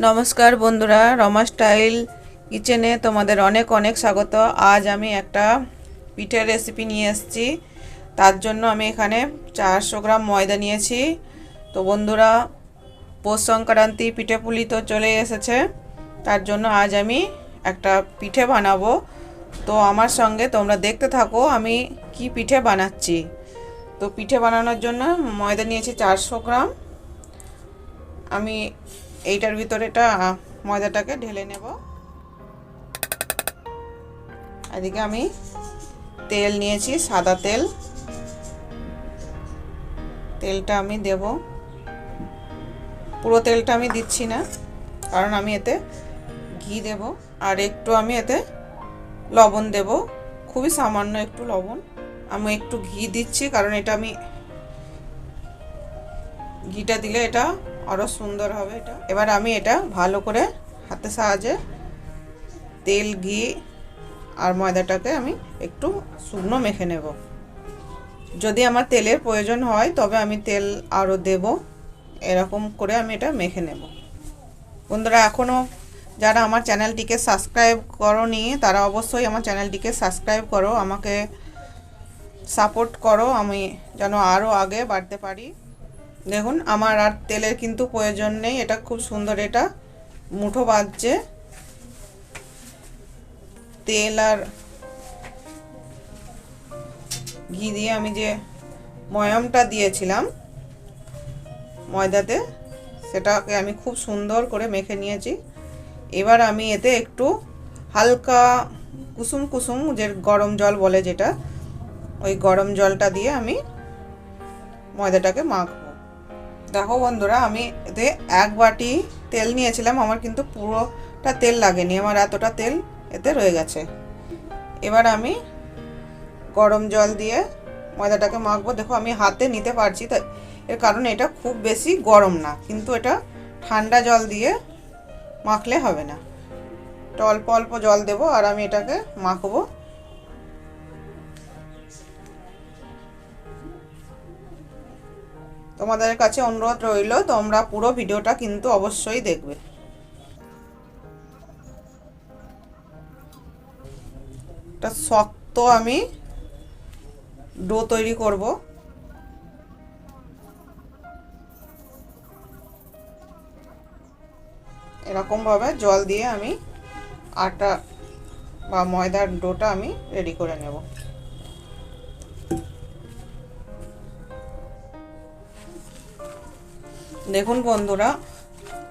নমস্কার বন্ধুরা, রমা স্টাইল কিচেনে তোমাদের অনেক অনেক স্বাগত। আজ আমি একটা পিঠের রেসিপি নিয়ে এসেছি। তার জন্য আমি এখানে চারশো গ্রাম ময়দা নিয়েছি। তো বন্ধুরা, পৌষ সংক্রান্তি পিঠে পুলি তো চলে এসেছে। তার জন্য আজ আমি একটা পিঠে বানাবো। তো আমার সঙ্গে তোমরা দেখতে থাকো আমি কি পিঠে বানাচ্ছি। তো পিঠে বানানোর জন্য ময়দা নিয়েছি চারশো গ্রাম। আমি এইটার ভিতরে এটা ময়দাটাকে ঢেলে নেব। এদিকে আমি তেল নিয়েছি, সাদা তেল। তেলটা আমি দেব। পুরো তেলটা আমি দিচ্ছি না, কারণ আমি এতে ঘি দেব। আর একটু আমি এতে লবণ দেব। খুবই সামান্য একটু লবণ। আমি একটু ঘি দিচ্ছি, কারণ এটা আমি ঘিটা দিলে এটা আরও সুন্দর হবে এটা। এবার আমি এটা ভালো করে হাতের সাহায্যে তেল, ঘি আর ময়দাটাকে আমি একটু শুকনো মেখে নেব। যদি আমার তেলের প্রয়োজন হয়, তবে আমি তেল আরও দেব। এরকম করে আমি এটা মেখে নেব। বন্ধুরা এখনও যারা আমার চ্যানেলটিকে সাবস্ক্রাইব করনি, তারা অবশ্যই আমার চ্যানেলটিকে সাবস্ক্রাইব করো, আমাকে সাপোর্ট করো, আমি যেন আরও আগে বাড়তে পারি। দেখুন, আমার আর তেলের কিন্তু প্রয়োজন নেই, এটা খুব সুন্দর, এটা মুঠো বাজছে। তেল আর ঘি দিয়ে আমি যে ময়ামটা দিয়েছিলাম ময়দাতে, সেটাকে আমি খুব সুন্দর করে মেখে নিয়েছি। এবার আমি এতে একটু হালকা কুসুম কুসুম, যে গরম জল বলে যেটা, ওই গরম জলটা দিয়ে আমি ময়দাটাকে মাখবো দেখো বন্ধুরা, আমি এতে এক বাটি তেল নিয়েছিলাম, আমার কিন্তু পুরোটা তেল লাগেনি, আমার এতটা তেল এতে রয়ে গেছে। এবার আমি গরম জল দিয়ে ময়দাটাকে মাখবো। দেখো, আমি হাতে নিতে পারছি, তাই এর কারণ এটা খুব বেশি গরম না, কিন্তু এটা ঠান্ডা জল দিয়ে মাখলে হবে না। অল্প অল্প জল দেবো, আর আমি এটাকে মাখবো। তোমাদের কাছে অনুরোধ রইল, তোমরা পুরো ভিডিওটা কিন্তু অবশ্যই দেখবে। একটা শক্ত আমি ডো তৈরি করব। এরকমভাবে জল দিয়ে আমি আটা বা ময়দার ডোটা আমি রেডি করে নেব। দেখুন বন্ধুরা,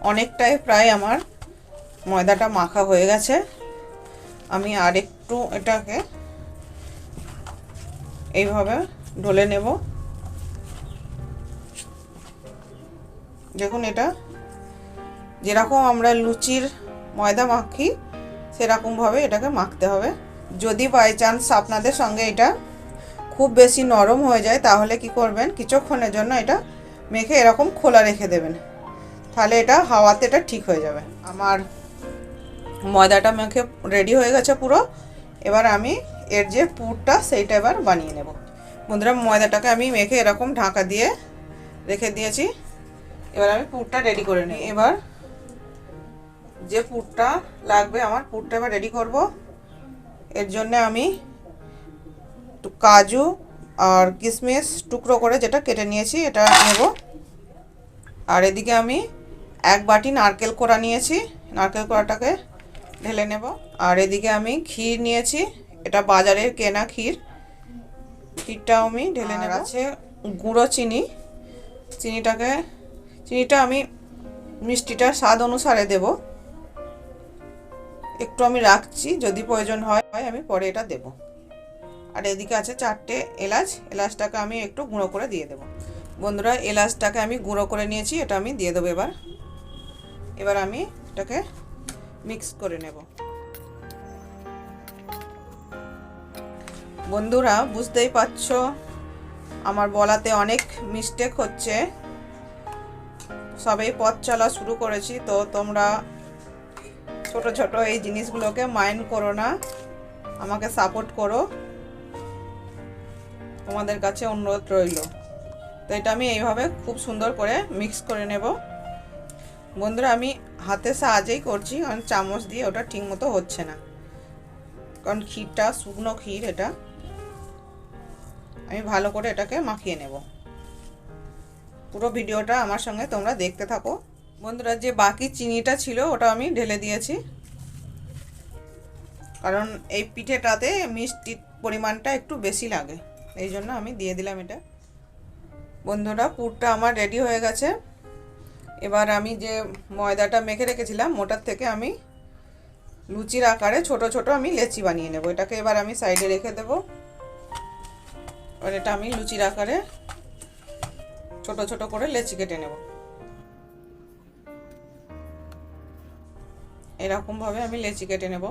অনেকটাই প্রায় আমার ময়দাটা মাখা হয়ে গেছে। আমি আর একটু এটাকে এইভাবে ঢলে নেব। দেখুন এটা, যেরকম আমরা লুচির ময়দা মাখি, সেরকমভাবে এটাকে মাখতে হবে। যদি বাই চান্স আপনাদের সঙ্গে এটা খুব বেশি নরম হয়ে যায়, তাহলে কি করবেন, কিছুক্ষণের জন্য এটা মেখে এরকম খোলা রেখে দেবেন। তাহলে এটা হাওয়াতে এটা ঠিক হয়ে যাবে। আমার ময়দাটা মেখে রেডি হয়ে গেছে পুরো। এবার আমি এর যে পুরটা সেইটা এবার বানিয়ে নেব। বন্ধুরা, ময়দাটাকে আমি মেখে এরকম ঢাকা দিয়ে রেখে দিয়েছি। এবার আমি পুরটা রেডি করে নিই। এবার যে পুরটা লাগবে, আমার পুরটা এবার রেডি করব। এর জন্য আমি কাজু আর কিশমিশ টুকরো করে যেটা কেটে নিয়েছি এটা নেব। আর এদিকে আমি এক বাটি নারকেল কোড়া নিয়েছি নারকেল কোড়াটাকে ঢেলে নেব। আর এদিকে আমি ক্ষীর নিয়েছি এটা বাজারের কেনা ক্ষীর। ক্ষীরটাও আমি ঢেলে নেব। আছে গুঁড়ো চিনি চিনিটাকে চিনিটা আমি মিষ্টিটার স্বাদ অনুসারে দেব। একটু আমি রাখছি যদি প্রয়োজন হয় আমি পরে এটা দেবো। আর এদিকে আছে চারটে এলাচ। এলাচটাকে আমি একটু গুঁড়ো করে দিয়ে দেবো। বন্ধুরা, এলাচটাকে আমি গুঁড়ো করে নিয়েছি, এটা আমি দিয়ে দেবো এবার। এবার আমি এটাকে মিক্স করে নেব। বন্ধুরা, বুঝতেই পারছ, আমার বলাতে অনেক মিস্টেক হচ্ছে। সবেই পথ চলা শুরু করেছি, তো তোমরা ছোট ছোট এই জিনিসগুলোকে মাইন্ড করো না। আমাকে সাপোর্ট করো। তোমাদের কাছে অনুরোধ রইল। তো এটা আমি এইভাবে খুব সুন্দর করে মিক্স করে নেব। বন্ধুরা, আমি হাতের সাহায্যেই করছি, কারণ চামচ দিয়ে ওটা ঠিক মতো হচ্ছে না। কারণ ক্ষীরটা শুকনো ক্ষীর এটা। আমি ভালো করে এটাকে মাখিয়ে নেব। পুরো ভিডিওটা আমার সঙ্গে তোমরা দেখতে থাকো। বন্ধুরা, যে বাকি চিনিটা ছিল, ওটা আমি ঢেলে দিয়েছি। কারণ এই পিঠেটাতে মিষ্টির পরিমাণটা একটু বেশি লাগে। এই জন্য আমি দিয়ে দিলাম এটা। বন্ধুরা, পুরটা আমার রেডি হয়ে গেছে। এবার আমি যে ময়দাটা মেখে রেখেছিলাম, ওটার থেকে আমি লুচির আকারে ছোট ছোট আমি লেচি বানিয়ে নেব। এটাকে এবার আমি সাইডে রেখে দেব। এবার এটা আমি লুচির আকারে ছোট ছোট করে লেচি কেটে নেব। এরকমভাবে আমি লেচি কেটে নেব।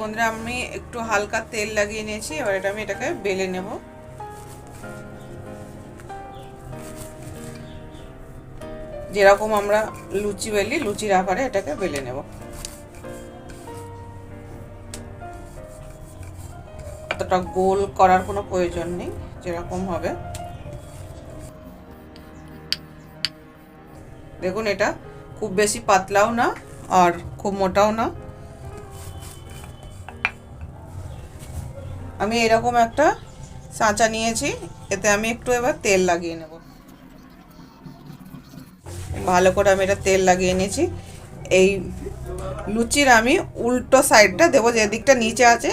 বন্ধুরা, আমি একটু হালকা তেল লাগিয়ে নিয়েছি, এবার এটা আমি এটাকে বেলে নেব। যেরকম আমরা লুচি বেলি, লুচির আকারে এটাকে বেলে নেব। অতটা গোল করার কোনো প্রয়োজন নেই, যেরকম হবে। দেখুন এটা, খুব বেশি পাতলাও না আর খুব মোটাও না। আমি এরকম একটা সাঁচা নিয়েছি, এতে আমি একটু এবার তেল লাগিয়ে নেব। ভালো করে আমি এটা তেল লাগিয়ে নিয়েছি। এই লুচির আমি উল্টো সাইডটা দেবো, যে দিকটা নিচে আছে,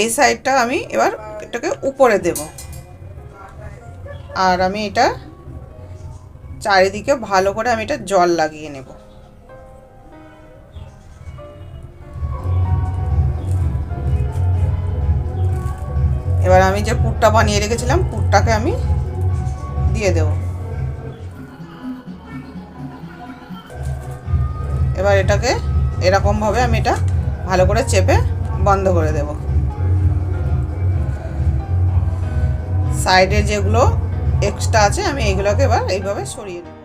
এই সাইডটা আমি এবার এটাকে উপরে দেব। আর আমি এটা চারিদিকে ভালো করে আমি এটা জল লাগিয়ে নেব। এবার আমি যে পুরটা বানিয়ে রেখেছিলাম, পুরটাকে আমি দিয়ে দেব। এবার এটাকে এরকমভাবে আমি এটা ভালো করে চেপে বন্ধ করে দেব। সাইডে যেগুলো এক্সট্রা আছে, আমি এইগুলোকে এবার এইভাবে সরিয়ে দেব।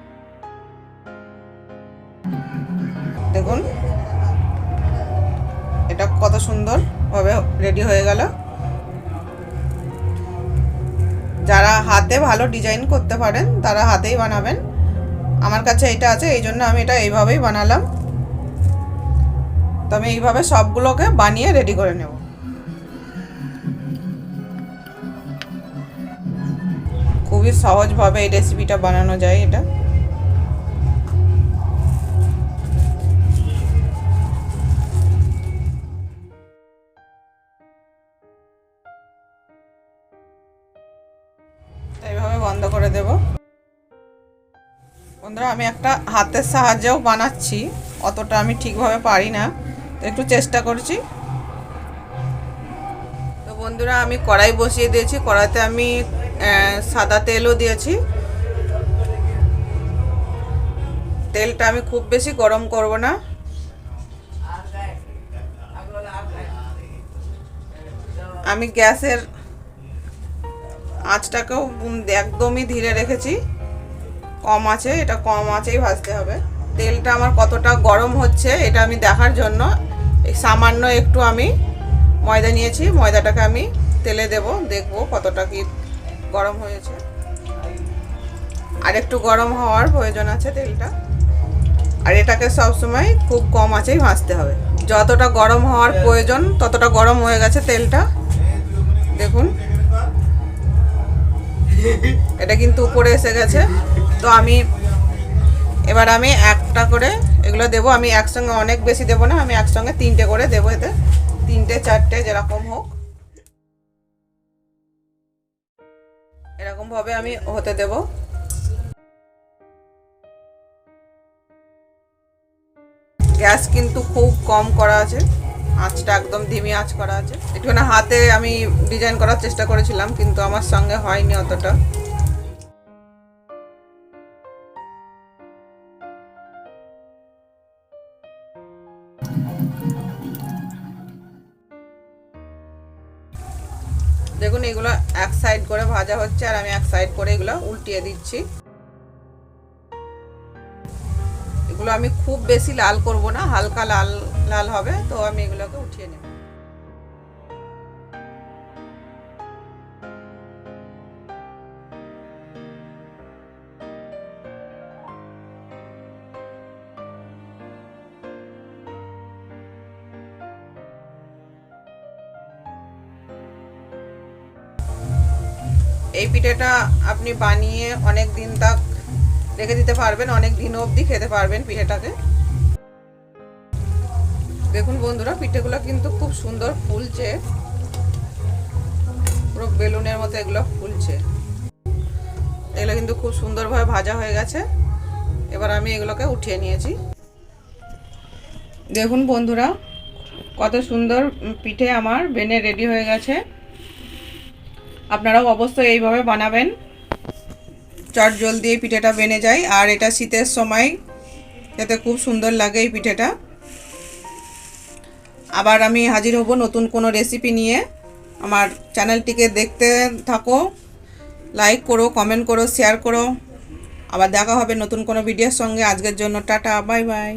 দেখুন, এটা কত সুন্দরভাবে রেডি হয়ে গেল। যারা হাতে ভালো ডিজাইন করতে পারেন, তারা হাতেই বানাবেন। আমার কাছে এটা আছে, এই জন্য আমি এটা এইভাবেই বানালাম। তো আমি এইভাবে সবগুলোকে বানিয়ে রেডি করে নেব। খুবই সহজভাবে এই রেসিপিটা বানানো যায় এটা। বন্ধ করে দেব। বন্ধুরা, আমি একটা হাতের সাহায্যেও বানাচ্ছি, অতটা আমি ঠিকভাবে পারি না, তো একটু চেষ্টা করছি। তো বন্ধুরা, আমি কড়াই বসিয়ে দিয়েছি, কড়াইতে আমি সাদা তেলও দিয়েছি। তেলটা আমি খুব বেশি গরম করব না। আমি গ্যাসের আঁচটাকেও একদমই ধীরে রেখেছি। কম আছে, এটা কম আছেই ভাজতে হবে। তেলটা আমার কতটা গরম হচ্ছে, এটা আমি দেখার জন্য। সামান্য একটু আমি ময়দা নিয়েছি, ময়দাটাকে আমি তেলে দেব, দেখব কতটা কি গরম হয়েছে। আর একটু গরম হওয়ার প্রয়োজন আছে তেলটা। আর এটাকে সবসময় খুব কম আছেই ভাজতে হবে। যতটা গরম হওয়ার প্রয়োজন, ততটা গরম হয়ে গেছে তেলটা। দেখুন। এটা কিন্তু উপরে এসে গেছে। তো আমি এবার আমি একটা করে এগুলো দেবো। আমি একসঙ্গে অনেক বেশি দেবো না, আমি একসঙ্গে তিনটে করে দেবো এতে। তিনটে, চারটে যেরকম হোক। এরকমভাবে আমি হতে দেব। গ্যাস কিন্তু খুব কম করা আছে। আঁচটা একদম ধিমি আঁচ করা আছে। একটুখানি হাতে আমি ডিজাইন করার চেষ্টা করেছিলাম, কিন্তু আমার সঙ্গে হয়নি অতটা। দেখুন, এগুলো এক সাইড করে ভাজা হচ্ছে, আর আমি এক সাইড করে এগুলো উল্টিয়ে দিচ্ছি। এগুলো আমি খুব বেশি লাল করব না, হালকা লাল লাল হবে, তো আমি এগুলোকে উঠিয়ে নেব। এই পিঠেটা আপনি বানিয়ে অনেক দিন তাক রেখে দিতে পারবেন, অনেক দিন অবধি খেতে পারবেন পিঠেটাকে। দেখুন বন্ধুরা, পিঠেগুলো কিন্তু খুব সুন্দর ফুলছে। পুরো বেলুনের মতো এগুলো ফুলছে। এগুলো কিন্তু খুব সুন্দরভাবে ভাজা হয়ে গেছে। এবার আমি এগুলোকে উঠিয়ে নিয়েছি। দেখুন বন্ধুরা, কত সুন্দর পিঠে আমার বেনে রেডি হয়ে গেছে। আপনারাও অবশ্যই এইভাবে বানাবেন। চট জল দিয়ে পিঠেটা বেনে যায়। আর এটা শীতের সময়, এতে খুব সুন্দর লাগে এই পিঠেটা। আবার আমি হাজির হব নতুন কোনো রেসিপি নিয়ে। আমার চ্যানেলটিকে দেখতে থাকো লাইক করো কমেন্ট করো শেয়ার করো। আবার দেখা হবে নতুন কোনো ভিডিওর সঙ্গে। আজকের জন্য টাটা বাই বাই